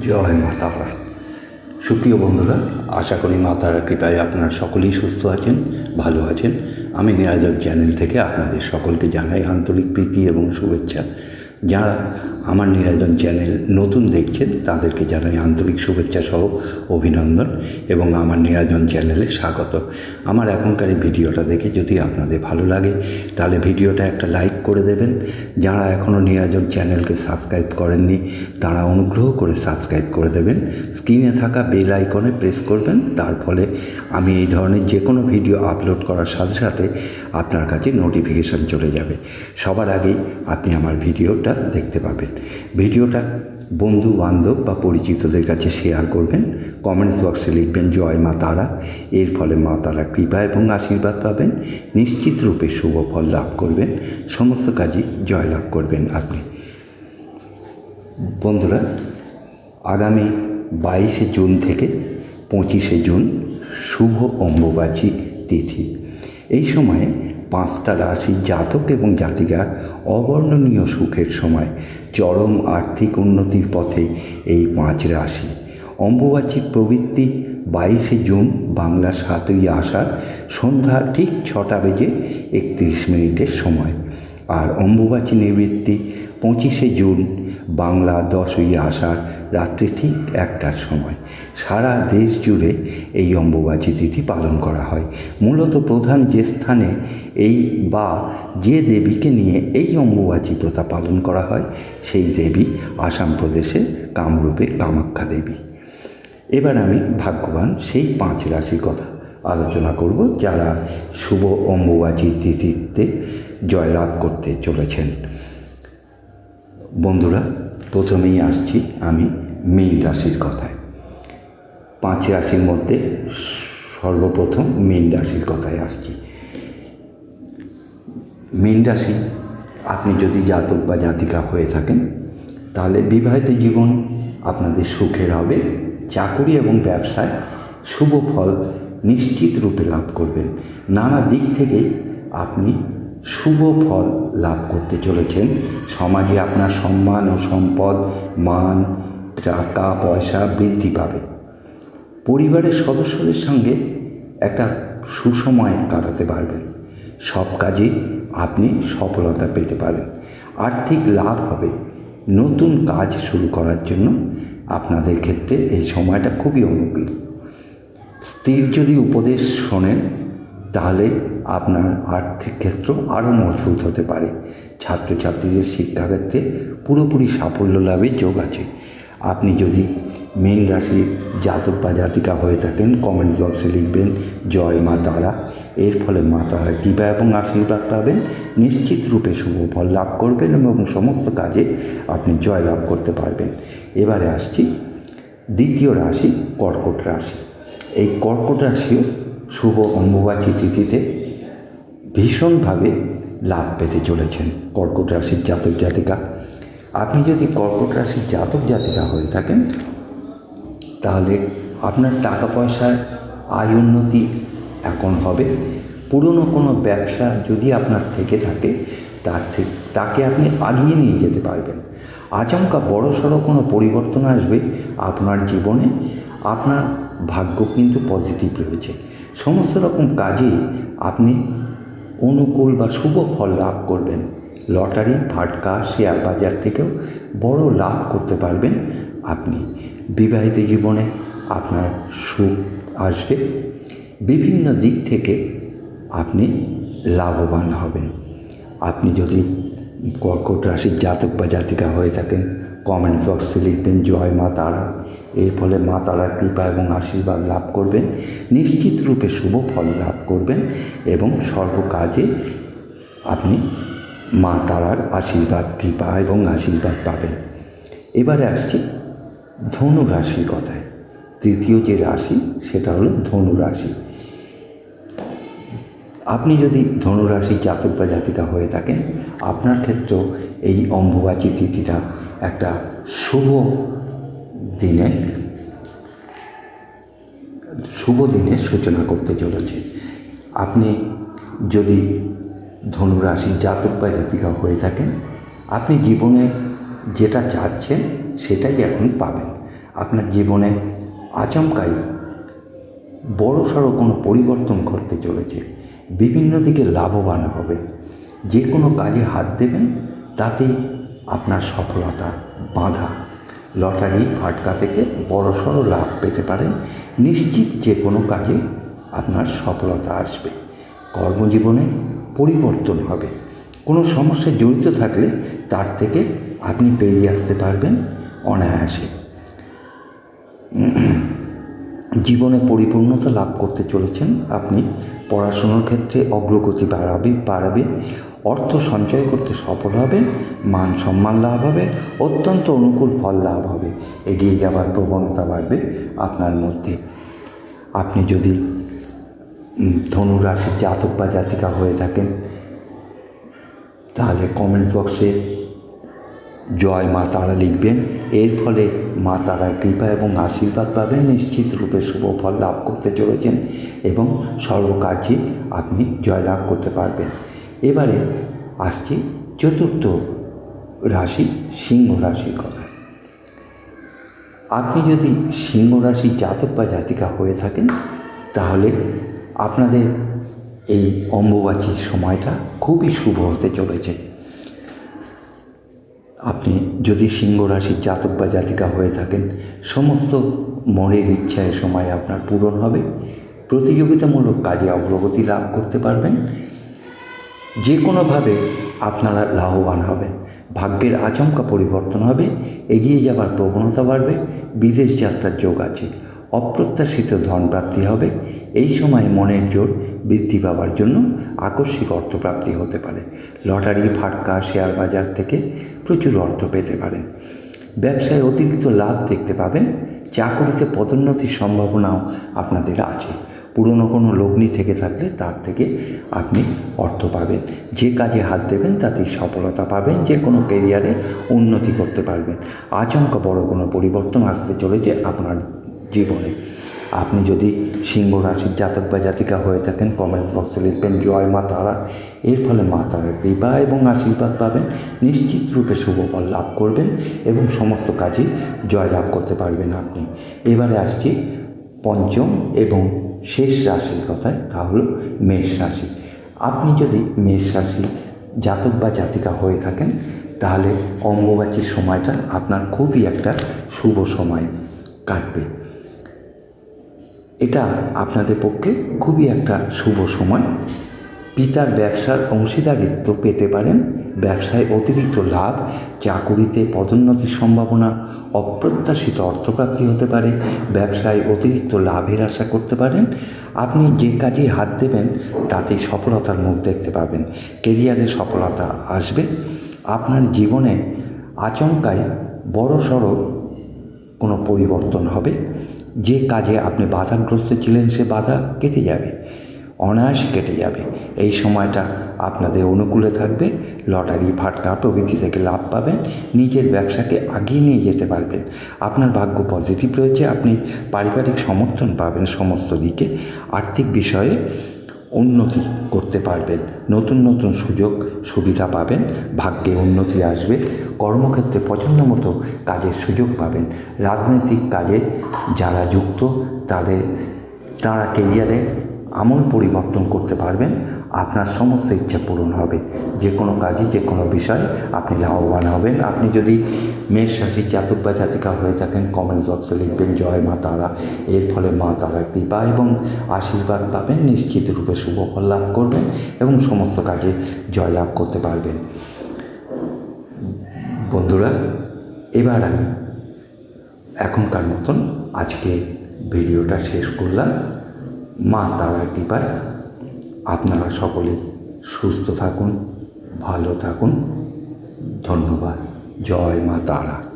জয় মা তারা সুপ্রিয় বন্ধুরা, আশা করি মা তারার কৃপায় আপনারা সকলেই সুস্থ আছেন, ভালো আছেন। আমি নিরাজক চ্যানেল থেকে আপনাদের সকলকে জানাই আন্তরিক প্রীতি এবং শুভেচ্ছা। যারা আমার নিরাজন চ্যানেল নতুন দেখছেন, তাদেরকে জানাই আন্তরিক শুভেচ্ছা সহ অভিনন্দন এবং আমার নিরাজন চ্যানেলে স্বাগত। আমার এখনকার এই ভিডিওটা দেখে যদি আপনাদের ভালো লাগে, তাহলে ভিডিওটা একটা লাইক করে দেবেন। যারা এখনও নিরাজন চ্যানেলকে সাবস্ক্রাইব করেননি, তারা অনুগ্রহ করে সাবস্ক্রাইব করে দেবেন। স্ক্রিনে থাকা বেল আইকনে প্রেস করবেন, তার ফলে আমি এই ধরনের যে কোনো ভিডিও আপলোড করার সাথে সাথে আপনার কাছে নোটিফিকেশান চলে যাবে। সবার আগেই আপনি আমার ভিডিওটা দেখতে পাবেন। ভিডিওটা বন্ধু, বান্ধব বা পরিচিতদের কাছে শেয়ার করবেন। কমেন্টস বক্সে লিখবেন, জয় মা তারা। এর ফলে মা তারা কৃপা এবং আশীর্বাদ পাবেন। নিশ্চিত রূপে শুভ ফল লাভ করবেন। সমস্ত কাজই জয় লাভ করবেন আপনি। বন্ধুরা, আগামী বাইশে জুন থেকে পঁচিশে জুন শুভ অম্বুবাচী তিথি। এই সময়ে পাঁচটা রাশি জাতক এবং জাতিকার অবর্ণনীয় সুখের সময় চরম আর্থিক উন্নতির পথে এই পাঁচ রাশি। অম্বুবাচীর প্রবৃত্তি বাইশে জুন, বাংলা সাতই আসার সন্ধ্যা ঠিক ছটা বেজে একত্রিশ মিনিটের সময়। আর অম্বুবাচী নিবৃত্তি পঁচিশে জুন, বাংলা দশই আষাঢ়, রাত্রি ঠিক একটার সময়। সারা দেশ জুড়ে এই অম্বুবাচী তিথি পালন করা হয়। মূলত প্রধান যে স্থানে এই বা যে দেবীকে নিয়ে এই অম্বুবাচী প্রথা পালন করা হয়, সেই দেবী আসাম প্রদেশের কামরূপে কামাখ্যা দেবী। এবার আমি ভাগ্যবান সেই পাঁচ রাশির কথা আলোচনা করব যারা শুভ অম্বুবাচী তিথিতে জয়লাভ করতে চলেছেন। বন্ধুরা, প্রথমেই আসছি আমি মীন রাশির কথায়। পাঁচ রাশির মধ্যে সর্বপ্রথম মীন রাশির কথায় আসছি। মীন রাশি, আপনি যদি জাতক বা জাতিকা হয়ে থাকেন, তাহলে বিবাহিত জীবন আপনাদের সুখের হবে, চাকুরি এবং ব্যবসায় শুভ ফল নিশ্চিত রূপে লাভ করবেন। নানা দিক থেকে আপনি শুভ ফল লাভ করতে চলেছেন। সমাজে আপনার সম্মান ও সম্পদ, মান, টাকা, পয়সা বৃদ্ধি পাবে। পরিবারের সদস্যদের সঙ্গে একটা সুসময় কাটাতে পারবেন। সব কাজে আপনি সফলতা পেতে পারেন। আর্থিক লাভ হবে। নতুন কাজ শুরু করার জন্য আপনাদের ক্ষেত্রে এই সময়টা খুবই অনুকূল। স্ত্রীর যদি উপদেশ শোনেন তাহলে আপনার আর্থিক ক্ষেত্র আরও মজবুত হতে পারে। ছাত্রছাত্রীদের শিক্ষাক্ষেত্রে পুরোপুরি সাফল্য লাভের যোগ আছে। আপনি যদি মেন রাশির জাতক বা জাতিকা হয়ে থাকেন কমেন্টস বক্সে লিখবেন, জয় মা তারা। এর ফলে মা তারার কৃপা এবং আশীর্বাদ পাবেন। নিশ্চিত রূপে শুভ ফল লাভ করবেন এবং সমস্ত কাজে আপনি জয় লাভ করতে পারবেন। এবারে আসছি দ্বিতীয় রাশি কর্কট রাশি। এই কর্কট রাশিও শুভ অম্বুবাচী তিথিতে ভীষণভাবে লাভ পেতে চলেছেন কর্কট রাশির জাতক জাতিকা। আপনি যদি কর্কট রাশির জাতক জাতিকা হয়ে থাকেন, তাহলে আপনার টাকা পয়সার আয় উন্নতি এখন হবে। পুরনো কোনো ব্যবসা যদি আপনার থেকে থাকে, তার থেকে তাকে আপনি আগিয়ে নিয়ে যেতে পারবেন। আচমকা বড় সড়ো কোনো পরিবর্তন আসবে আপনার জীবনে। আপনার ভাগ্য কিন্তু পজিটিভ রয়েছে। সমস্ত রকম কাজে আপনি অনুকূল বা শুভ ফল লাভ করবেন। লটারি, ফাটকা, শেয়ার বাজার থেকেও বড় লাভ করতে পারবেন আপনি। বিবাহিত জীবনে আপনার সুখ আসবে। বিভিন্ন দিক থেকে আপনি লাভবান হবেন। আপনি যদি কর্কট রাশির জাতক বা জাতিকা হয়ে থাকেন কমেন্টস বক্সে লিখবেন, জয় মা তারা। এর ফলে মা তারার কৃপা এবং আশীর্বাদ লাভ করবেন, নিশ্চিত রূপে শুভ ফল লাভ করবেন এবং সর্বকাজে আপনি মা তারার আশীর্বাদ, কৃপা এবং আশীর্বাদ পাবেন। এবারে আসছি ধনু রাশির কথায়। তৃতীয় যে রাশি, সেটা হলো ধনু রাশি। আপনি যদি ধনুরাশির জাতক বা জাতিকা হয়ে থাকেন, আপনার ক্ষেত্রেও এই অম্বুবাচী তিথিটা একটা শুভ দিনে, শুভ দিনের সূচনা করতে চলেছে। আপনি যদি ধনুরাশির জাতক বা জাতিকা হয়ে থাকেন, আপনি জীবনে যেটা চাচ্ছেন সেটাই এখন পাবেন। আপনার জীবনে আচমকাই বড় সড়ো কোনো পরিবর্তন ঘটতে চলেছে। বিভিন্ন দিকে লাভবান হবে। যে কোনো কাজে হাত দেবেন, তাতেই আপনার সফলতা বাঁধা। লটারি, ফাটকা থেকে বড়সড় লাভ পেতে পারেন নিশ্চিত যে কোনো কাজে আপনার সফলতা আসবে। কর্মজীবনে পরিবর্তন হবে। কোনো সমস্যায় জড়িত থাকলে তার থেকে আপনি বেরিয়ে আসতে পারবেন অনায়াসে। জীবনে পরিপূর্ণতা লাভ করতে চলেছেন। আপনি পড়াশুনোর ক্ষেত্রে অগ্রগতি বাড়াবে বাড়াবে। অর্থ সঞ্চয় করতে সফল হবে মান সম্মান লাভ হবে অত্যন্ত অনুকূল ফল লাভ হবে। এগিয়ে যাওয়ার প্রবণতা বাড়বে আপনার মধ্যে। আপনি যদি উম, ধনু রাশির জাতক বা জাতিকা হয়ে থাকেন তাহলে কমেন্ট বক্সে জয় মা তারা লিখবেন। এর ফলে মা তারার কৃপা এবং আশীর্বাদ পাবেন। নিশ্চিত রূপে শুভ ফল লাভ করতে চলেছেন এবং সর্বকার্যে আপনি জয়লাভ করতে পারবেন। এবারে আসছি চতুর্থ রাশি সিংহ রাশির কথা। আপনি যদি সিংহ রাশির জাতক বা জাতিকা হয়ে থাকেন, তাহলে আপনাদের এই অম্বুবাচীর সময়টা খুবই শুভ হতে চলেছে। আপনি যদি সিংহ রাশির জাতক বা জাতিকা হয়ে থাকেন, সমস্ত মনের ইচ্ছা এ সময় আপনার পূরণ হবে। প্রতিযোগিতামূলক কাজে অগ্রগতি লাভ করতে পারবেন। যে কোনোভাবে আপনারা লাভবান হবেন। ভাগ্যের আচমকা পরিবর্তন হবে, এগিয়ে যাবার প্রবণতা বাড়বে, বিদেশ যাত্রার যোগ আছে, অপ্রত্যাশিত ধন প্রাপ্তি হবে, এই সময় মনের জোর বৃদ্ধি পাওয়ার জন্য আকস্মিক অর্থপ্রাপ্তি হতে পারে। লটারি, ফাটকা, শেয়ার বাজার থেকে প্রচুর অর্থ পেতে পারেন ব্যবসায় অতিরিক্ত লাভ দেখতে পাবেন, চাকরিতে পদোন্নতির সম্ভাবনাও আপনাদের আছে। পুরনো কোনো লগ্নি থেকে থাকলে তার থেকে আপনি অর্থ পাবেন। যে কাজে হাত দেবেন, তাতেই সফলতা পাবেন, যে কোনো কেরিয়ারে উন্নতি করতে পারবেন। আচমকা বড় কোনো পরিবর্তন আসতে চলেছে আপনার জীবনে। আপনি যদি সিংহ রাশির জাতক বা জাতিকা হয়ে থাকেন কমেন্টস বক্সে লিখবেন, জয় মা তারা। এর ফলে মা তারার কৃপা এবং আশীর্বাদ পাবেন, নিশ্চিত রূপে শুভ ফল লাভ করবেন এবং সমস্ত কাজে জয় লাভ করতে পারবেন আপনি। এবারে আসছি পঞ্চম এবং শেষ রাশির কথায় তা হল মেষ রাশি। আপনি যদি মেষ রাশি জাতক বা জাতিকা হয়ে থাকেন, তাহলে অম্বুবাচীর সময়টা আপনার খুবই একটা শুভ সময় কাটবে। এটা আপনাদের পক্ষে খুবই একটা শুভ সময়। পিতার ব্যবসার অংশীদারিত্ব পেতে পারেন। ব্যবসায় অতিরিক্ত লাভ, চাকুরিতে পদোন্নতির সম্ভাবনা, অপ্রত্যাশিত অর্থপ্রাপ্তি হতে পারে, ব্যবসায় অতিরিক্ত লাভের আশা করতে পারেন। আপনি যে কাজে হাত দেবেন তাতে সফলতার মুখ দেখতে পাবেন। কেরিয়ারে সফলতা আসবে। আপনার জীবনে আচমকায় বড় সড়ো কোনো পরিবর্তন হবে। যে কাজে আপনি বাধাগ্রস্ত ছিলেন, সে বাধা কেটে যাবে। অনায়াসে কেটে যাবে। এই সময়টা আপনাদের অনুকূলে থাকবে। লটারি, ফাটকা প্রভৃতি থেকে লাভ পাবেন। নিজের ব্যবসাকে আগিয়ে নিয়ে যেতে পারবেন। আপনার ভাগ্য পজিটিভ রয়েছে। আপনি পারিবারিক সমর্থন পাবেন সমস্ত দিকে। আর্থিক বিষয়ে উন্নতি করতে পারবেন। নতুন নতুন সুযোগ, সুবিধা পাবেন। ভাগ্যে উন্নতি আসবে। কর্মক্ষেত্রে পছন্দ মতো কাজের সুযোগ পাবেন। রাজনৈতিক কাজে যারা যুক্ত, তাদের, তারা কেরিয়ারে আমূল পরিবর্তন করতে পারবেন। আপনার সমস্ত ইচ্ছা পূরণ হবে। যে কোনো কাজে যে কোনো বিষয়ে আপনি লাভবান হবেন। আপনি যদি মেষ রাশির জাতক বা জাতিকা হয়ে থাকেন কমেন্টস বক্সে লিখবেন, জয় মা তারা। এর ফলে মা তারা কৃপা এবং আশীর্বাদ পাবেন। নিশ্চিত রূপে শুভ ফল লাভ করবেন এবং সমস্ত কাজে জয়লাভ করতে পারবেন। বন্ধুরা, এবার আমি এখনকার মতন আজকে ভিডিওটা শেষ করলাম। মা তারার কৃপায় আপনারা সকলে সুস্থ থাকুন ভালো থাকুন। ধন্যবাদ। জয় মা তারা।